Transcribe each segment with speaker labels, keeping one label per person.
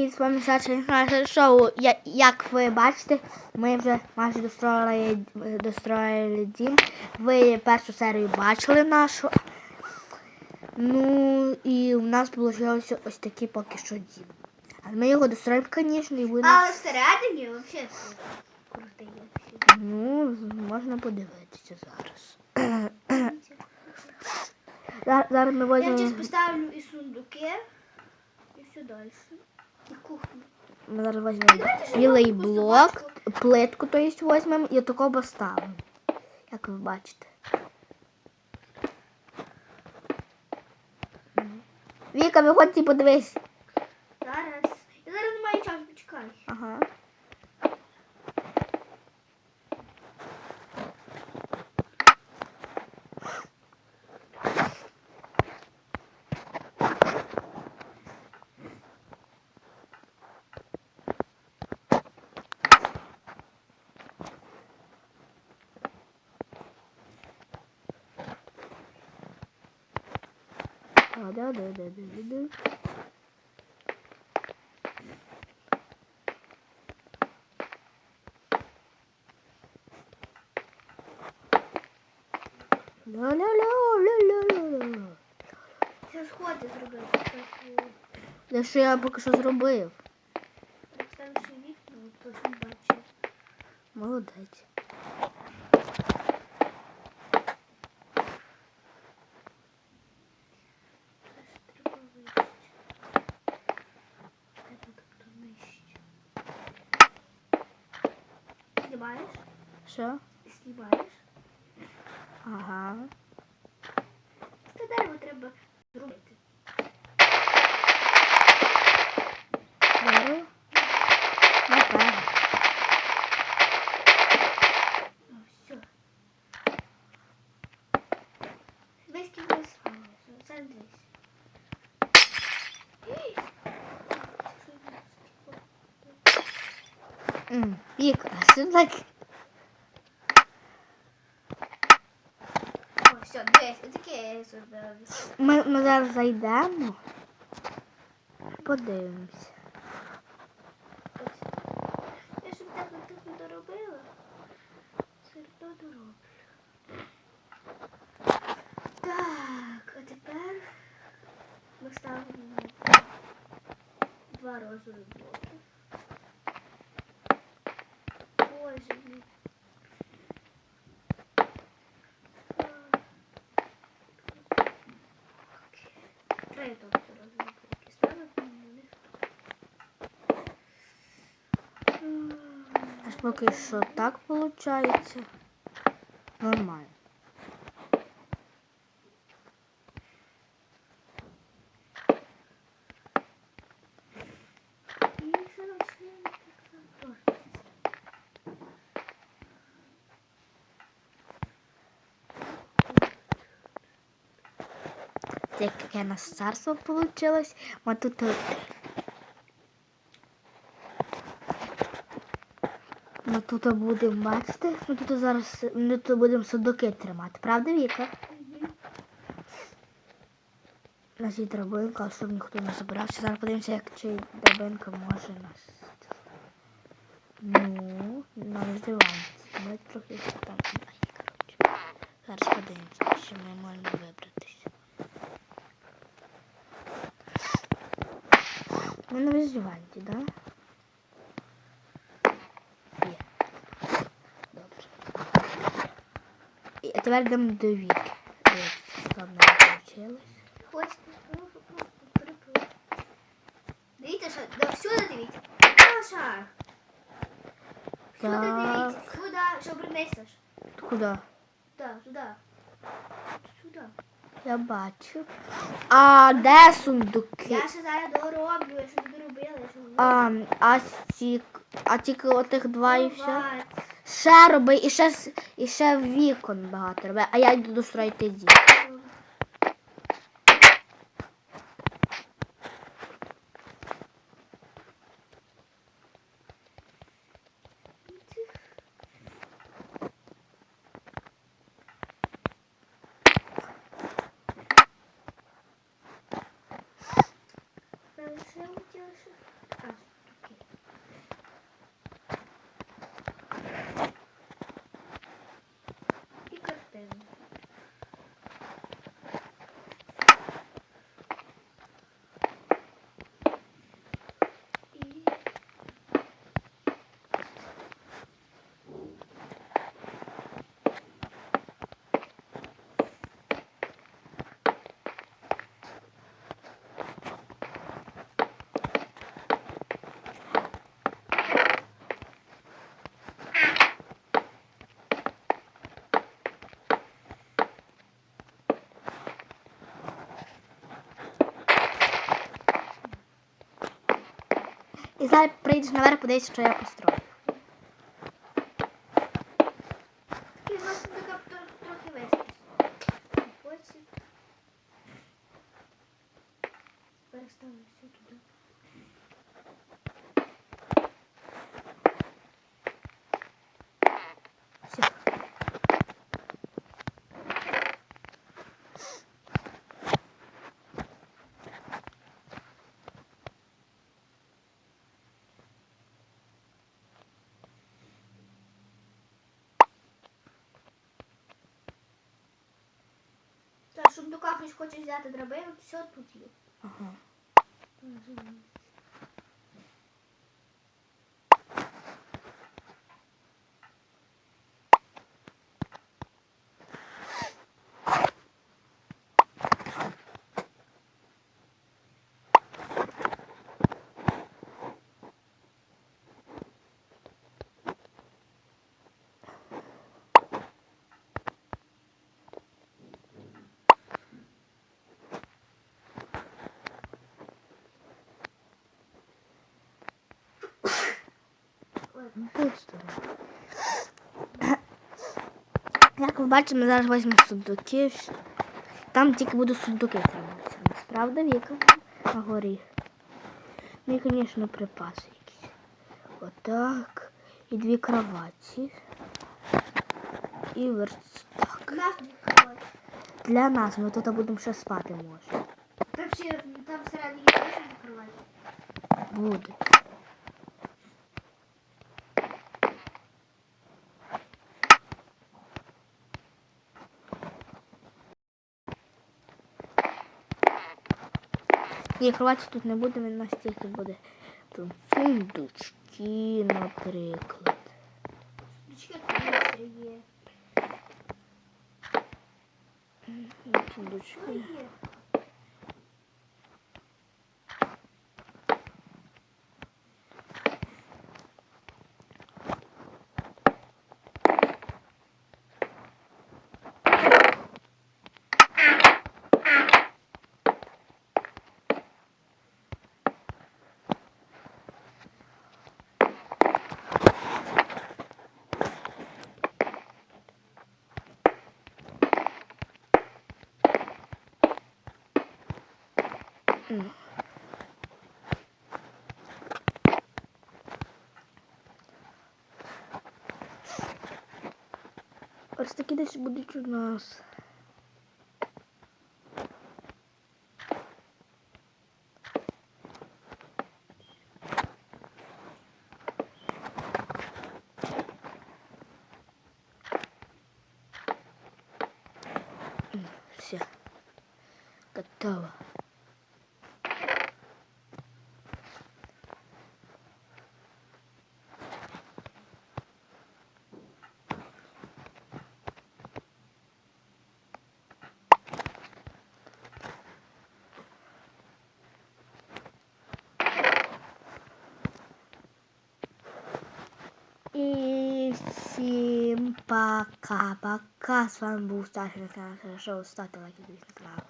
Speaker 1: І з вами Саша наше шоу. Я, як ви бачите, ми вже майже достроїли, достроїли дім. Ви першу серію бачили нашу. Ну і у нас вийшло ось такий поки що дім. Але ми його достроїмо, звісно, і буде.
Speaker 2: Але всередині взагалі крутий.
Speaker 1: Ну, можна подивитися зараз. Зараз, ми
Speaker 2: Я зараз поставлю і сундуки, і все далі.
Speaker 1: Ми зараз візьмемо білий блок, плитку, то есть візьмемо і такого поставимо. Як ви бачите. Віка, виходь і подивись.
Speaker 2: Зараз. Я зараз не маю часу, почекай.
Speaker 1: Ага. А, да, да, да, да, да, да. Ля-ля-ля-ля-ля-ля.
Speaker 2: Зараз сходи зробити. Зараз
Speaker 1: Те, що я поки що зробив.
Speaker 2: Представивши вікна, точно бачу.
Speaker 1: Молодець.
Speaker 2: Зараз треба вище. Де тут хто нижче? Знімаєш?
Speaker 1: Що?
Speaker 2: Знімаєш?
Speaker 1: Ага.
Speaker 2: Це дерево треба зробити.
Speaker 1: Беру. Напевно.
Speaker 2: Ну, все. Весь кінець сховався. Це десь. Ей!
Speaker 1: М, Віка, що так?
Speaker 2: О, все, десь. Отаке я.
Speaker 1: Ми, ми зараз зайдемо. Подивимося.
Speaker 2: Я щоб так тут не доробила. Все одно дороблю. Так, а тепер ми ставимо два розові блоки. Боже мій. Три тобто розові блоки ставимо на них.
Speaker 1: Аж поки що так виходить. Нормально.
Speaker 2: Так
Speaker 1: яке у нас царство вийшло. Ми тут. е, Ми тут будемо бачити. Ми тут зараз ми тут будемо судоки тримати, правда, Віка? У нас є драбинка, щоб ніхто не забирався. Зараз подивимося, як чи драбинка може нас. Ну, нам здивається. Ми трохи коротше. Зараз подивимося, що ми можемо вибратися. Ми на виживанті, да? Є. Добре. І а до віки. Дивіться, що там нам вийшло.
Speaker 2: Хочете? Ну, перепрошую. Дивіться, що да, всюди дивіться. Саша! Всюди дивіться, сюди, що ж.
Speaker 1: Куди?
Speaker 2: Так, сюди. Сюди.
Speaker 1: Я бачу. А де сундуки?
Speaker 2: Я ще зараз дороблю, я не доробила, я ще
Speaker 1: А, а, ці, а тільки отих два і все. Ще роби, і ще, і ще вікон багато роби. А я йду достроїти дім.
Speaker 2: Ще хотіла ще. А,
Speaker 1: І зараз прийдеш наверх, подивишся, що я построю.
Speaker 2: І у нас все туди.
Speaker 1: Все.
Speaker 2: Так, щоб хочешь взять взяти драбину, все тут є.
Speaker 1: Ага. Будь. Як ви бачите, ми зараз візьмемо сундуки. Там тільки будуть сундуки триматися. У нас, Віка? На горі. Ну і, звісно, припаси якісь. Отак. І дві кроваті. І верстак. Для нас ми тут будемо ще спати може.
Speaker 2: Там ще там всередині теж відкривати.
Speaker 1: Буде. Ні, кроваті тут не буде, він настільки буде. Тут фундучки, наприклад.
Speaker 2: Фундучки є. Що
Speaker 1: Ось такі десь будуть у нас. Все. Готово. І всім пока-пока. С вами был старший на каналі Хорошо, Стати лайки, на канал.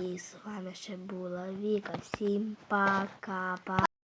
Speaker 1: И с вами ще була Вика. Всем пока-пока.